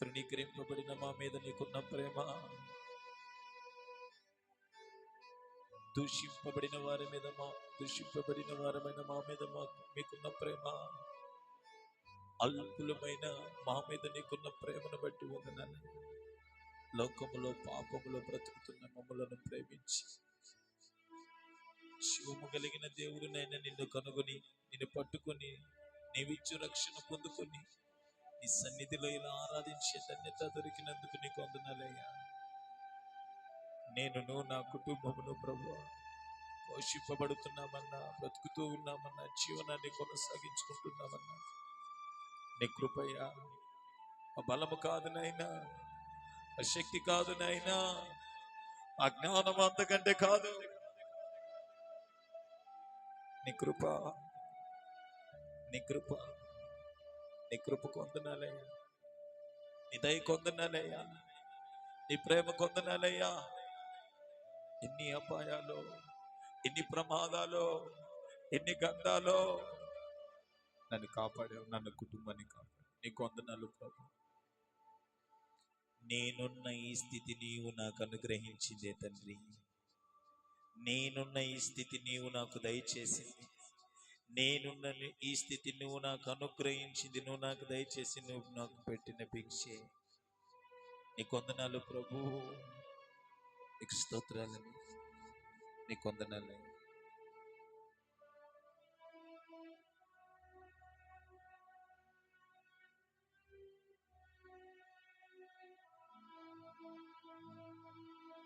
తృణీకరింపబడిన మా మీద నీకున్న ప్రేమ. దూషింపబడిన వారి మీద మా దూషింపబడిన వారమైన మా మీద మా మీకున్న ప్రేమ. అల్పులమైన మా మీద నీకున్న ప్రేమను బట్టి వందనాలు. లోకములో పాపములో బ్రతుకుతున్న మమ్మలను ప్రేమించి. శివము కలిగిన దేవుడినైనా నిన్ను కనుగొని నిన్ను పట్టుకొని నీవిచ్చు రక్షణ పొందుకొని నీ సన్నిధిలో ఇలా ఆరాధించే ధన్యత దొరికినందుకు నీకు వందనాలయ్యా. నేను నా కుటుంబమును ప్రభు పోషింపబడుతున్నామన్నా బ్రతుకుతూ ఉన్నామన్నా జీవనాన్ని కొనసాగించుకుంటున్నామన్నా. నీ కృపయ్యా ఆ బలము కాదు నాయనా ఆ శక్తి కాదు నాయనా ఆ జ్ఞానం అంతకంటే కాదు. నీ కృప నీ కృప. నీ కృప కొందనాలయ్యా. నీ దయ కొందనాలయ్యా. నీ ప్రేమ కొందనాలయ్యా. ఎన్ని అపాయాలు ఎన్ని ప్రమాదాలు ఎన్ని గంధాలు నన్ను కాపాడావు నన్ను కుటుంబాన్ని కాపాడు నీ కొందనాలు ప్రభు. నేనున్న ఈ స్థితి నీవు నాకు అనుగ్రహించిందే తండ్రి. నేనున్న ఈ స్థితి నీవు నాకు దయచేసింది. నేనున్న ఈ స్థితి నువ్వు నాకు అనుగ్రహించింది నువ్వు నాకు దయచేసి నువ్వు నాకు పెట్టిన భిక్షే. నీ కొందనాలు ప్రభు నీకు స్తోత్రాలని నీ కొందనాలు.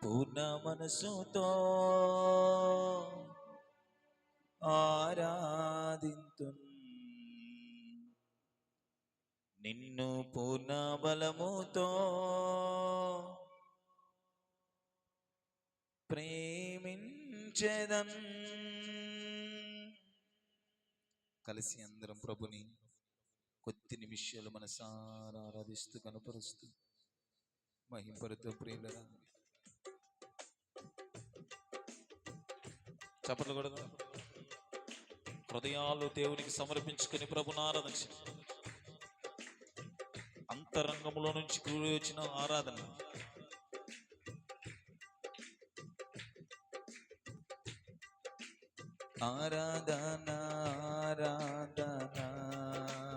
పూర్ణ మనసుతో ఆరాధింతు నిన్ను పూర్ణ బలముతో ప్రేమించదం కలిసి అందరం ప్రభుని కొద్ది నిమిషాలు మనసారా ఆరాధిస్తూ కనపరుస్తూ మహింపరుతో ప్రియులరా చప్పట్లు కూడా హృదయాలు దేవునికి సమర్పించుకుని ప్రభుని ఆరాధన అంతరంగంలో నుంచి కూడి వచ్చిన ఆరాధన ఆరాధన. ఆరాధన ఆరాధనా.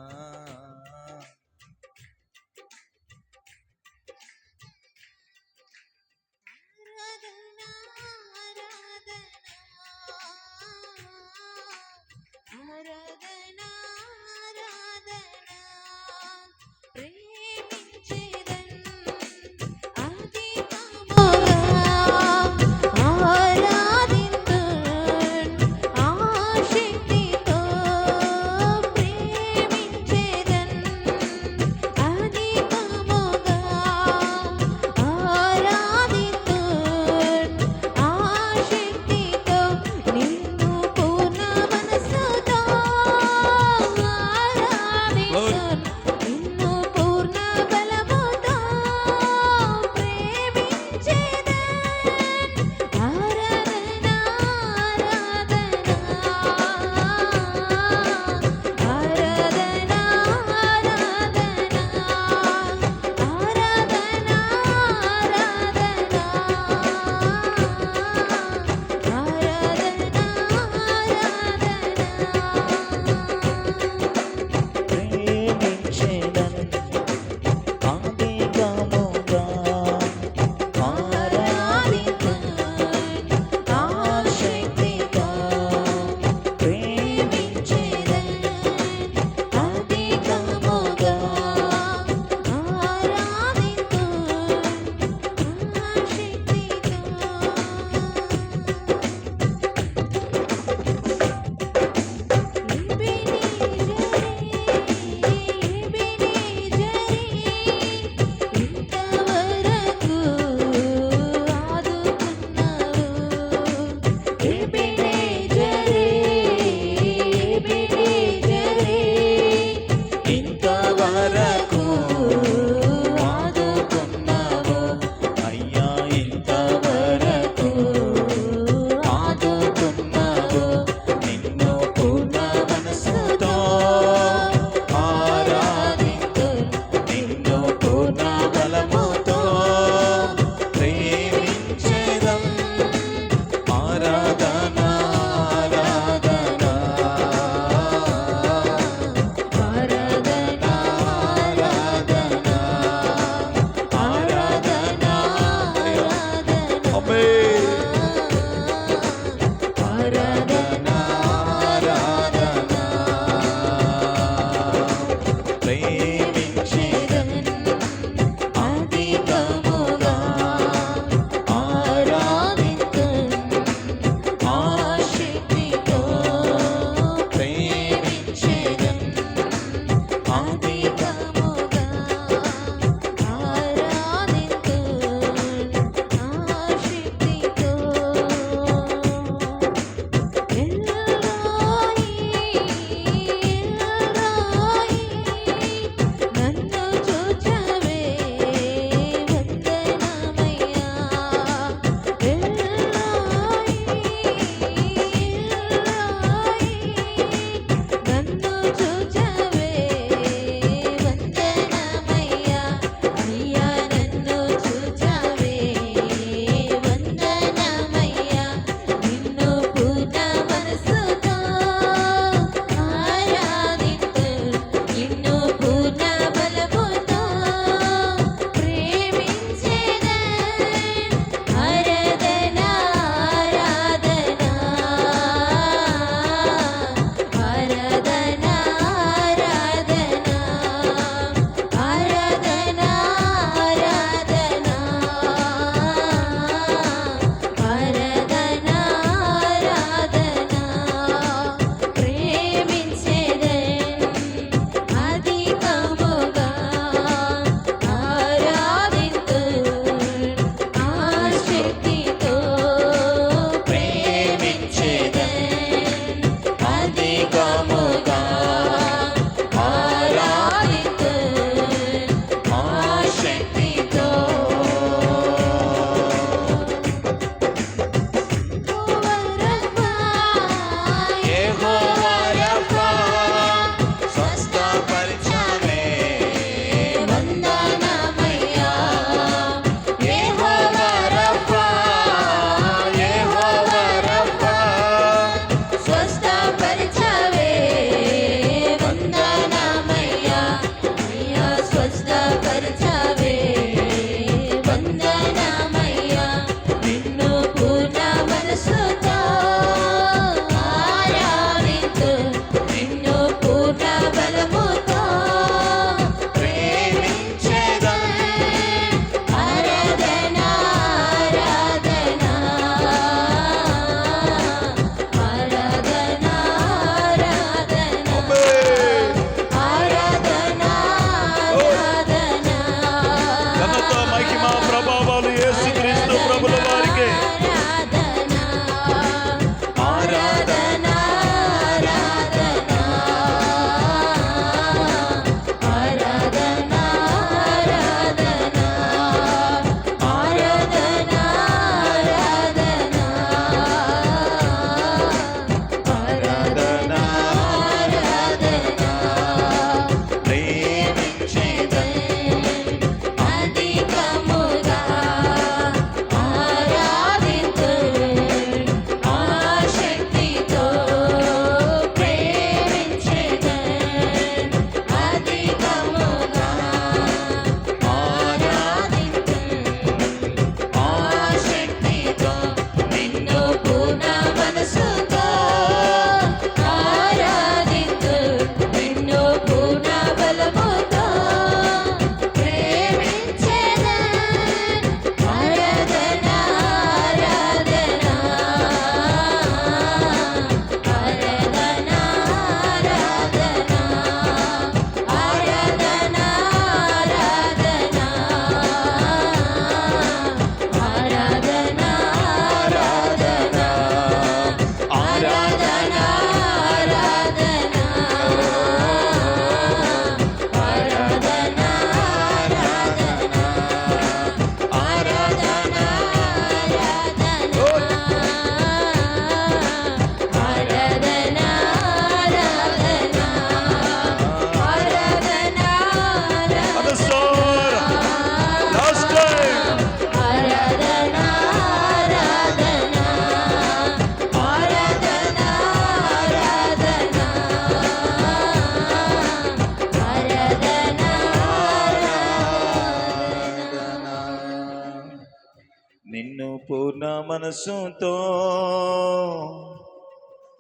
నిన్ను పూర్ణ మనసుతో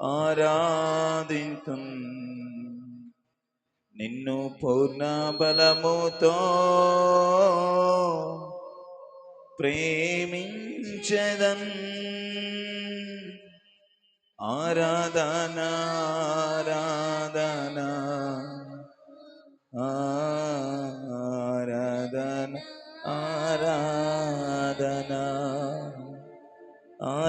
ఆరాధింతు. నిన్ను పూర్ణ బలముతో ప్రేమించదన్. ఆరాధనారా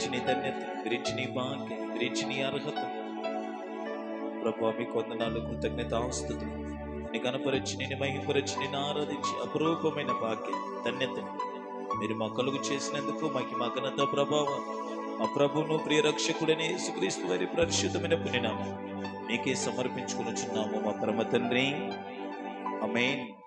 గురించి నీ ధన్యత గురించి నీ భాగ్యం గురించి నీ అర్హత ప్రభా మీ కొందనాలు కృతజ్ఞత ఆస్తులు నేను కనపరిచి నేను మహిపరిచి నేను ఆరాధించి అపురూపమైన భాగ్యం ధన్యత మీరు మా కలుగు చేసినందుకు మాకి మా ఘనత ప్రభావం మా ప్రభువును ప్రియరక్షకుడని యేసుక్రీస్తు వారి పరిశుద్ధమైన పుణ్యనామం మీకే సమర్పించుకుని చున్నాము మా పరమ తండ్రి అమేన్